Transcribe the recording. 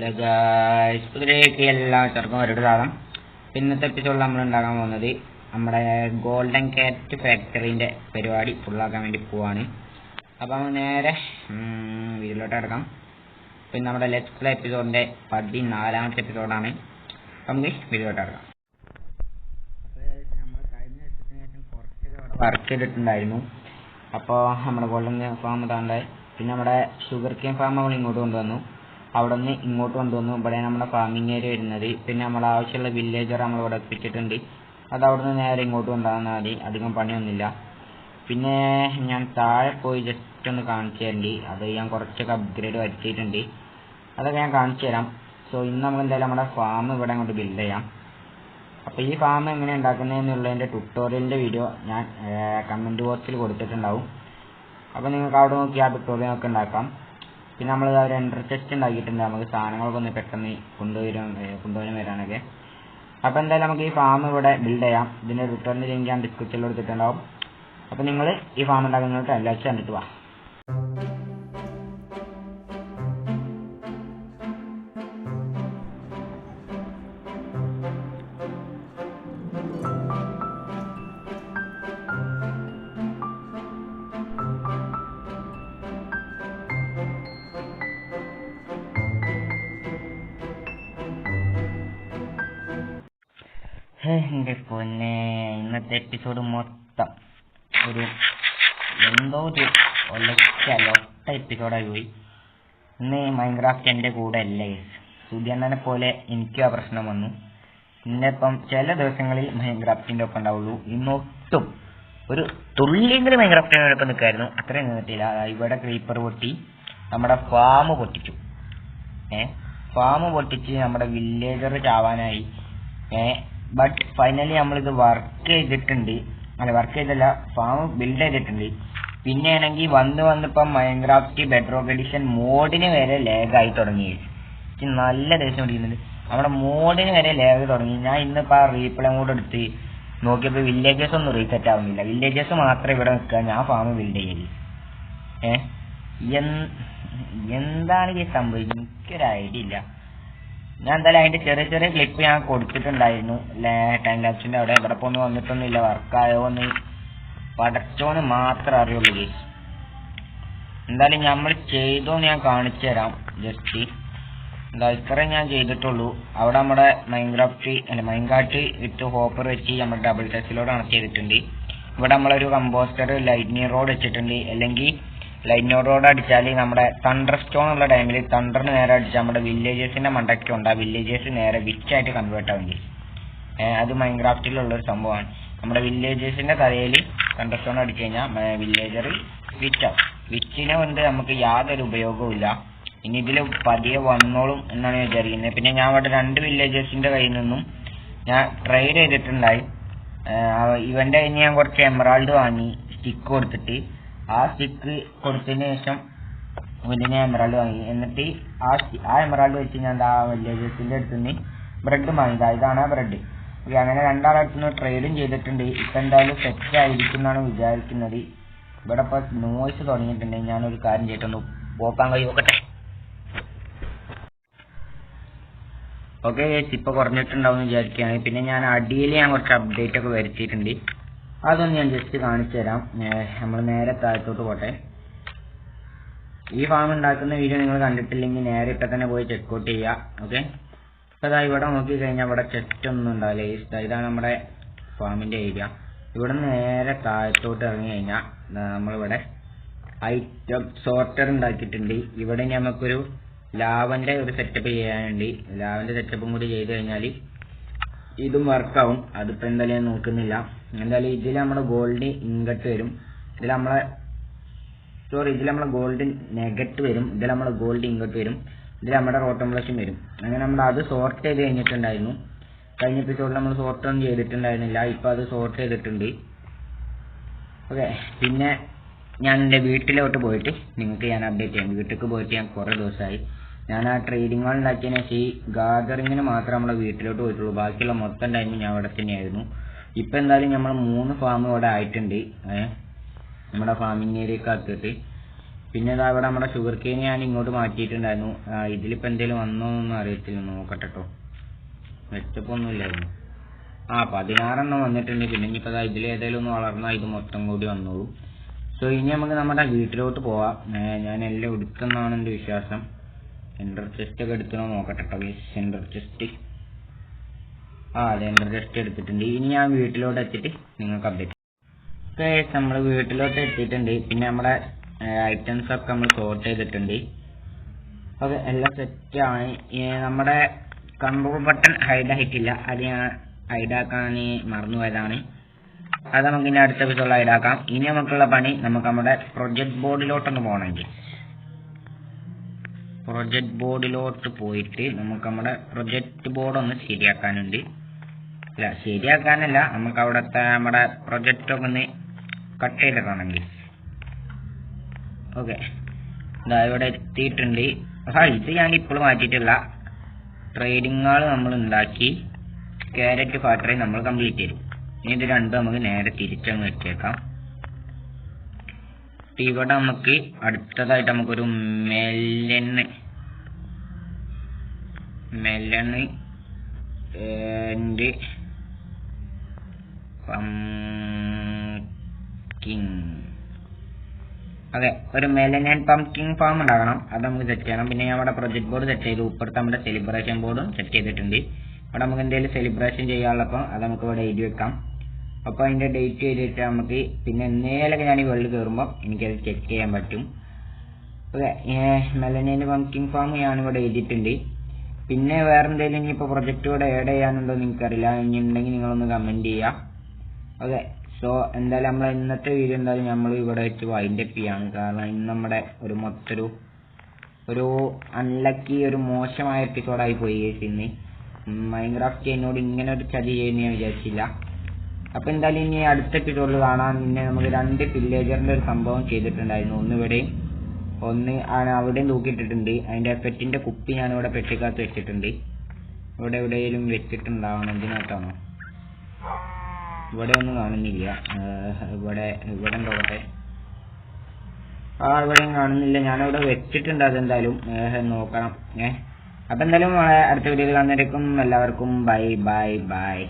Hello guys ഇതിലേക്ക് എല്ലാവർക്കും ഒരു സാധനം. ഇന്നത്തെ എപ്പിസോഡിൽ നമ്മൾ ഉണ്ടാക്കാൻ പോകുന്നത് നമ്മുടെ ഗോൾഡൻ കാറ്റ് ഫാക്ടറിന്റെ പരിപാടി ഫുള്ളാക്കാൻ വേണ്ടി പോവാണ്. അപ്പോൾ നേരെ വീട്ടിലോട്ട് കിടക്കാം. പിന്നെ നമ്മുടെ ലെറ്റ്സ് പ്ലേ പതിനാലാമത്തെ എപ്പിസോഡാണ് നമുക്ക് വീട്ടിലോട്ട് കിടക്കാം. വർക്ക് ചെയ്തിട്ടുണ്ടായിരുന്നു. അപ്പോൾ നമ്മുടെ ഗോൾഡൻ ഫാം ഇതാണ്ട്. പിന്നെ നമ്മുടെ ഷുഗർ കെയിൻ ഫാം നമ്മൾ ഇങ്ങോട്ട് കൊണ്ടുവന്നു. അവിടെ നിന്ന് ഇങ്ങോട്ട് കൊണ്ടുവന്നു. ഇവിടെ നമ്മുടെ ഫാമിംഗ് ഏരിയ വരുന്നത്. പിന്നെ നമ്മൾ ആവശ്യമുള്ള വില്ലേജർ നമ്മൾ ഇവിടെ എത്തിച്ചിട്ടുണ്ട്. അത് അവിടെ നിന്ന് നേരെ ഇങ്ങോട്ട് കൊണ്ടുവന്നാൽ മതി. അധികം പണിയൊന്നുമില്ല. പിന്നെ ഞാൻ താഴെ പോയി ജസ്റ്റ് ഒന്ന് കാണിച്ചു തരണ്ട്. അത് ഞാൻ കുറച്ചൊക്കെ അപ്ഗ്രേഡ് വരുത്തിയിട്ടുണ്ട്. അതൊക്കെ ഞാൻ കാണിച്ചു തരാം. സോ ഇന്ന് നമ്മൾ എന്തായാലും നമ്മുടെ ഫാം ഇവിടെ അങ്ങോട്ട് ബിൽഡ് ചെയ്യാം. അപ്പോൾ ഈ ഫാം എങ്ങനെ ഉണ്ടാക്കുന്നതെന്നുള്ളതിന്റെ ട്യൂട്ടോറിയലിന്റെ വീഡിയോ ഞാൻ കമന്റ് ബോക്സിൽ കൊടുത്തിട്ടുണ്ടാവും. അപ്പോൾ നിങ്ങൾക്ക് അവിടെ നോക്കി ആ ട്യൂട്ടോറിയൽ ഒക്കെ ഉണ്ടാക്കാം. പിന്നെ നമ്മൾ ഒരു എൻട്രി ചെസ്റ്റ് ഉണ്ടാക്കിയിട്ടുണ്ട്. നമുക്ക് സാധനങ്ങളൊക്കെ ഒന്ന് പെട്ടെന്ന് കൊണ്ടുവരാൻ കൊണ്ടുവരാൻ വരാനൊക്കെ അപ്പോൾ എന്തായാലും നമുക്ക് ഈ ഫാം ഇവിടെ ബിൽഡ് ചെയ്യാം. ഇതിന്റെ റിട്ടേൺ ലിങ്ക് ഞാൻ ഡിസ്ക്രിപ്ഷനിൽ കൊടുത്തിട്ടുണ്ടാവും. അപ്പോൾ നിങ്ങൾ ഈ ഫാം ഉണ്ടാക്കുന്നതിനോട്ട് എല്ലാവരും കണ്ടിട്ട് വാ. എന്റെ പൊന്നെ. ഇന്നത്തെ എപ്പിസോഡ് മൊത്തം ഒരു എന്തോ ഒരു ഒലക്ക ലൊട്ട എപ്പിസോഡായി പോയി. ഇന്ന് മൈൻക്രാഫ്റ്റ് എന്റെ കൂടെ അല്ലേ? സുധിയണ്ണനെ പോലെ എനിക്കും ആ പ്രശ്നം വന്നു. ഇന്നിപ്പം ചില ദിവസങ്ങളിൽ മൈൻക്രാഫ്റ്റിന്റെ ഒപ്പം ഉണ്ടാവുള്ളൂ. ഇന്നൊട്ടും ഒരു തുള്ളിയെങ്കിലും മൈൻക്രാഫ്റ്റിന്റെ ഒപ്പം നിൽക്കായിരുന്നു. അത്രയും നിന്നിട്ടില്ല. ഇവിടെ ക്രീപ്പർ പൊട്ടി നമ്മുടെ ഫാം പൊട്ടിച്ചു. ഏ? ഫാം പൊട്ടിച്ച് നമ്മുടെ വില്ലേജർ ചാവാനായി. ഏ? ബട്ട് ഫൈനലി നമ്മളിത് വർക്ക് ചെയ്തിട്ടുണ്ട്. അല്ല വർക്ക് ചെയ്തല്ല ഫാം ബിൽഡ് ചെയ്തിട്ടുണ്ട്. പിന്നെ ആണെങ്കിൽ വന്ന് വന്നിപ്പം മൈൻക്രാഫ്റ്റ് ബെഡ്റോക്ക് എഡിഷൻ മോഡിന് വരെ ലേഗായി തുടങ്ങി. നല്ല ദേഷ്യം പിടിക്കുന്നുണ്ട്. നമ്മുടെ മോഡിന് വരെ ലേഗ് തുടങ്ങി. ഞാൻ ഇന്നിപ്പോൾ ആ റീപ്ലേ കൂടെ എടുത്ത് നോക്കിയപ്പോൾ വില്ലേജസ് ഒന്നും റീസെറ്റ് ആവുന്നില്ല. വില്ലേജസ് മാത്രമേ ഇവിടെ നിൽക്കുക ഞാൻ ഫാം ബിൽഡ് ചെയ്യൽ. ഏ? എന്താണ് ഈ സംഭവിച്ചത്? എനിക്കൊരു ഐഡിയ ഇല്ല. ഞാൻ എന്തായാലും അതിന്റെ ചെറിയ ചെറിയ ക്ലിപ്പ് ഞാൻ കൊടുത്തിട്ടുണ്ടായിരുന്നു. ടൈം ലാപ്സിന്റെ അവിടെ. ഇവിടെ ഒന്നും വന്നിട്ടൊന്നുമില്ല. വർക്കായോ എന്ന് പടച്ചോന് മാത്രം അറിയുള്ളൂ എന്തായാലും നമ്മൾ ചെയ്തോന്ന് ഞാൻ കാണിച്ചു തരാം ജസ്റ്റ് എന്താ ഇത്രയും ഞാൻ ചെയ്തിട്ടുള്ളൂ. അവിടെ നമ്മുടെ മൈൻക്രാഫ്റ്റ് അല്ല മൈൻകാട്ട് വിത്ത് ഹോപ്പർ വെച്ച് നമ്മൾ ഡബിൾ ടെസ്റ്റിലൂടെ ചെയ്തിട്ടുണ്ട്. ഇവിടെ നമ്മളൊരു കമ്പോസ്റ്റർ ലൈറ്റ്നിങ് റോഡ് വെച്ചിട്ടുണ്ട്. അല്ലെങ്കിൽ ലൈറ്റ്നിങ് റോഡ് അടിച്ചാൽ നമ്മുടെ തണ്ടർ സ്റ്റോൺ ഉള്ള ടൈമിൽ തണ്ടറിന് നേരെ അടിച്ചാൽ നമ്മുടെ വില്ലേജേഴ്സിന്റെ മണ്ടയ്ക്ക് ഉണ്ട്. ആ വില്ലേജേഴ്സ് നേരെ വിറ്റായിട്ട് കൺവേർട്ട് ആവുമെങ്കിൽ അത് മൈൻക്രാഫ്റ്റിലുള്ള ഒരു സംഭവമാണ്. നമ്മുടെ വില്ലേജേഴ്സിന്റെ തലയിൽ തണ്ടർ സ്റ്റോൺ അടിച്ചു കഴിഞ്ഞാൽ വില്ലേജർ വിറ്റാവും വിച്ചിനെ കൊണ്ട് നമുക്ക് യാതൊരു ഉപയോഗവും ഇല്ല. ഇനി ഇതിൽ പതിയെ വന്നോളും എന്നാണ് വിചാരിക്കുന്നത്. പിന്നെ ഞാൻ അവിടെ രണ്ട് വില്ലേജേഴ്സിന്റെ കയ്യിൽ നിന്നും ഞാൻ ട്രേഡ് ചെയ്തിട്ടുണ്ടായി. ഇവന്റെ കയ്യിൽ ഞാൻ കുറച്ച് എമറാൾഡ് വാങ്ങി സ്റ്റിക്ക് കൊടുത്തിട്ട് ആ സ്റ്റിക്ക് കൊടുത്തതിന് ശേഷം ഞാൻ എമറാൾഡ് വാങ്ങി. എന്നിട്ട് ആ ആ എമറാൾഡ് വെച്ച് ഞാൻ എന്താ വില്ലേജേഴ്സിന്റെ അടുത്ത് നിന്ന് ബ്രെഡ് വാങ്ങിയത് ഇതാണ് ആ ബ്രെഡ് അങ്ങനെ രണ്ടാളടുത്ത് നിന്ന് ട്രേഡും ചെയ്തിട്ടുണ്ട്. ഇപ്പൊ എന്തായാലും സെറ്റ് ആയിരിക്കും എന്നാണ് വിചാരിക്കുന്നത്. ഇവിടെ ഇപ്പൊ നോയ്സ് തുടങ്ങിയിട്ടുണ്ട്. ഞാനൊരു കാര്യം ചെയ്തിട്ടൊന്ന് പോക്കാൻ കഴിയും. നോക്കട്ടെ. ഓക്കെ ഇപ്പൊ കുറഞ്ഞിട്ടുണ്ടാവും വിചാരിക്കുകയാണ്. പിന്നെ ഞാൻ അടിയിൽ ഞാൻ കുറച്ച് അപ്ഡേറ്റ് ഒക്കെ വരുത്തിയിട്ടുണ്ട്. അതൊന്ന് ഞാൻ ജസ്റ്റ് കാണിച്ചു തരാം. നമ്മൾ നേരെ താഴത്തോട്ട് പോട്ടെ. ഈ ഫാം ഉണ്ടാക്കുന്ന വീഡിയോ നിങ്ങൾ കണ്ടിട്ടില്ലെങ്കിൽ നേരെ ഇപ്പൊ തന്നെ പോയി ചെക്കൗട്ട് ചെയ്യുക ഓക്കെ ഇപ്പൊ ഇതാ ഇവിടെ നോക്കി കഴിഞ്ഞാൽ ഇവിടെ ചെറ്റ് ഒന്നും ഉണ്ടാവില്ല. ഈ ഇതാണ് നമ്മുടെ ഫാമിന്റെ ഏരിയ ഇവിടെ നേരെ താഴത്തോട്ട് ഇറങ്ങി കഴിഞ്ഞാൽ നമ്മളിവിടെ ഐറ്റം സോർട്ടർ ഉണ്ടാക്കിയിട്ടുണ്ട്. ഇവിടെ നമുക്കൊരു ലാവന്റെ ഒരു സെറ്റപ്പ് ചെയ്യാനുണ്ട്. ലാവന്റെ സെറ്റപ്പും കൂടി ചെയ്ത് കഴിഞ്ഞാൽ ഇതും വർക്കാവും അതിപ്പോ എന്തായാലും ഞാൻ നോക്കുന്നില്ല. എന്തായാലും ഇതിൽ നമ്മുടെ ഗോൾഡ് ഇൻകട്ട് വരും. ഇതിൽ നമ്മളെ സോറി ഇതിൽ നമ്മളെ ഗോൾഡ് നെഗറ്റ് വരും. ഇതിൽ നമ്മളെ ഗോൾഡ് ഇങ്ങോട്ട് വരും. ഇതിൽ നമ്മുടെ റോട്ടംബ്ലഷും വരും. അങ്ങനെ നമ്മൾ അത് സോർട്ട് ചെയ്ത് കഴിഞ്ഞിട്ടുണ്ടായിരുന്നു. കഴിഞ്ഞ എപ്പിസോഡിൽ നമ്മൾ സോർട്ട് ഒന്നും ചെയ്തിട്ടുണ്ടായിരുന്നില്ല. ഇപ്പൊ അത് സോർട്ട് ചെയ്തിട്ടുണ്ട്. ഓക്കെ പിന്നെ ഞാൻ എന്റെ വീട്ടിലോട്ട് പോയിട്ട് നിങ്ങൾക്ക് ഞാൻ അപ്ഡേറ്റ് ചെയ്യാം. വീട്ടിലേക്ക് പോയിട്ട് ഞാൻ കുറേ ദിവസമായി ഞാൻ ആ ട്രേഡിംഗ് ഹാൾ ഉണ്ടാക്കിയതിന് ശേഷം ഈ ഗാദറിങ്ങിന് മാത്രമേ നമ്മളെ വീട്ടിലോട്ട് പോയിട്ടുള്ളൂ. ബാക്കിയുള്ള മൊത്തം ടൈം ഞാൻ അവിടെ തന്നെയായിരുന്നു. ഇപ്പൊ എന്തായാലും നമ്മൾ മൂന്ന് ഫാം ഇവിടെ ആയിട്ടുണ്ട്. നമ്മുടെ ഫാമിംഗ് ഏരിയക്ക് ആക്കിയിട്ട്. പിന്നെ ഇതാ ഇവിടെ നമ്മുടെ ഷുഗർ കെയിൻ ഞാൻ ഇങ്ങോട്ട് മാറ്റിയിട്ടുണ്ടായിരുന്നു. ഇതിലിപ്പോൾ ഇതിലിപ്പോ എന്തേലും വന്നോ എന്നൊന്നും അറിയത്തില്ല. നോക്കട്ടെ കേട്ടോ ആ പതിനാറെണ്ണം വന്നിട്ടുണ്ട്. പിന്നെ ഇനിയിപ്പോൾ ഇതിൽ ഏതെങ്കിലും ഒന്ന് വളർന്നാൽ ഇത് മൊത്തം കൂടി വന്നോളൂ. സോ ഇനി നമുക്ക് നമ്മുടെ വീട്ടിലോട്ട് പോവാം. ഞാൻ എല്ലാം എടുക്കുന്നാണ് എന്റെ വിശ്വാസം. സെൻട്രൽ ചെസ്റ്റ് ഒക്കെ എടുക്കണോ നോക്കട്ടെ കേട്ടോ സെൻട്രൽ ചെസ്റ്റ് ആ സെൻട്രൽ ചെസ്റ്റ് എടുത്തിട്ടുണ്ട്. ഇനി ഞാൻ വീട്ടിലോട്ട് എത്തിയിട്ട് നിങ്ങൾക്ക് അപ്ഡേറ്റ് ഓക്കെ നമ്മൾ വീട്ടിലോട്ട് എത്തിയിട്ടുണ്ട്. പിന്നെ നമ്മുടെ ഐറ്റംസ് ഒക്കെ നമ്മൾ സോർട്ട് ചെയ്തിട്ടുണ്ട്. അത് എല്ലാം സെറ്റാണ് നമ്മുടെ കൺട്രോൾ ബട്ടൺ ഹൈഡ് ആയിട്ടില്ല. അത് ഞാൻ ഹൈഡ് ആക്കാൻ മറന്നുപോയതാണ് അത് നമുക്ക് ഇനി അടുത്ത എപ്പിസോഡിൽ ഹൈഡ് ആക്കാം. ഇനി നമുക്കുള്ള പണി നമുക്ക് നമ്മുടെ പ്രൊജക്ട് ബോർഡിലോട്ടൊന്ന് പോകണമെങ്കിൽ. പ്രൊജക്ട് ബോർഡിലോട്ട് പോയിട്ട് നമുക്ക് നമ്മുടെ പ്രൊജക്ട് ബോർഡ് ഒന്ന് ശരിയാക്കാനുണ്ട്. അല്ല ശരിയാക്കാനല്ല നമുക്ക് അവിടുത്തെ നമ്മുടെ പ്രൊജക്റ്റ് ഒക്കെ ഒന്ന് കട്ട് ചെയ്തിട്ടാണെങ്കിൽ ഓക്കെ ഇതാ ഇവിടെ എത്തിയിട്ടുണ്ട്. ആ ഇത് ഞാൻ ഇപ്പോഴും മാറ്റിയിട്ടില്ല. ട്രേഡിങ്ങുകൾ നമ്മൾ ഉണ്ടാക്കി. ക്യാരറ്റ് ഫാക്ടറി നമ്മൾ കംപ്ലീറ്റ് ചെയ്തു. ഇനി ഇത് രണ്ടും നമുക്ക് നേരെ തിരിച്ചങ്ങ് വെച്ചേക്കാം. ഇവിടെ നമുക്ക് അടുത്തതായിട്ട് നമുക്കൊരു മെല്ലന് മെല്ലന് ആൻഡ് പംകിങ് അതെ ഒരു മെലൻ ആൻഡ് പംകിങ് ഫാം ഉണ്ടാക്കണം അത് നമുക്ക് സെറ്റ് ചെയ്യണം. പിന്നെ അവിടെ പ്രൊജക്ട് ബോർഡ് സെറ്റ് ചെയ്തു. ഇപ്പുറത്ത് നമ്മുടെ സെലിബ്രേഷൻ ബോർഡും സെറ്റ് ചെയ്തിട്ടുണ്ട്. അവിടെ നമുക്ക് എന്തെങ്കിലും സെലിബ്രേഷൻ ചെയ്യാനുള്ളപ്പോൾ അത് നമുക്ക് ഇവിടെ എഴുതി വെക്കാം. അപ്പോൾ അതിന്റെ ഡേറ്റ് എഴുതിയിട്ട് നമുക്ക് പിന്നെ എന്നേലൊക്കെ ഞാൻ ഈ വേൾഡ് കയറുമ്പോൾ എനിക്കത് ചെക്ക് ചെയ്യാൻ പറ്റും. മെലനേന്റെ പംകിങ് ഫാം ഞാനിവിടെ എഴുതിയിട്ടുണ്ട്. പിന്നെ വേറെ എന്തെങ്കിലും ഇനിയിപ്പോൾ പ്രൊജക്റ്റ് ഇവിടെ ആഡ് ചെയ്യാനുണ്ടോ എനിക്കറിയില്ല. ഇനി ഉണ്ടെങ്കിൽ നിങ്ങളൊന്ന് കമന്റ് ചെയ്യുക ഓക്കെ സോ എന്തായാലും നമ്മൾ ഇന്നത്തെ വീഡിയോ എന്തായാലും നമ്മൾ ഇവിടെ വെച്ച് വൈൻഡ് അപ്പ് ചെയ്യാണ്. കാരണം ഇന്ന് നമ്മുടെ ഒരു മൊത്തൊരു ഒരു അൺലക്കി ഒരു മോശമായ എപ്പിസോഡായി പോയി ഇന്ന്. മൈൻക്രാഫ്റ്റ് എന്നോട് ഇങ്ങനെ ഒരു ചതി ചെയ്യുന്ന ഞാൻ വിചാരിച്ചില്ല. അപ്പൊ എന്തായാലും ഇനി അടുത്ത എപ്പിസോഡിൽ കാണാം. പിന്നെ നമുക്ക് രണ്ട് വില്ലേജറിന്റെ ഒരു സംഭവം ചെയ്തിട്ടുണ്ടായിരുന്നു. ഒന്ന് ഒന്ന് ആണ് അവിടെയും തൂക്കിയിട്ടിട്ടുണ്ട്. അതിന്റെ പെറ്റിന്റെ കുപ്പി ഞാൻ ഇവിടെ പെട്ടിക്കകത്ത് വെച്ചിട്ടുണ്ട്. ഇവിടെ എവിടെയെങ്കിലും വെച്ചിട്ടുണ്ടാവണം. എന്തിനകത്താണോ? ഇവിടെ ഒന്നും കാണുന്നില്ല. ഇവിടെ ഇവിടെ ഉണ്ടോട്ടെ ആ ഇവിടെയും കാണുന്നില്ല. ഞാനിവിടെ വെച്ചിട്ടുണ്ട് അതെന്തായാലും. നോക്കണം. ഏഹ് അപ്പൊ എന്തായാലും അടുത്ത വീഡിയോയിൽ കാണുന്നവരേക്കും എല്ലാവർക്കും ബൈ ബൈ ബൈ.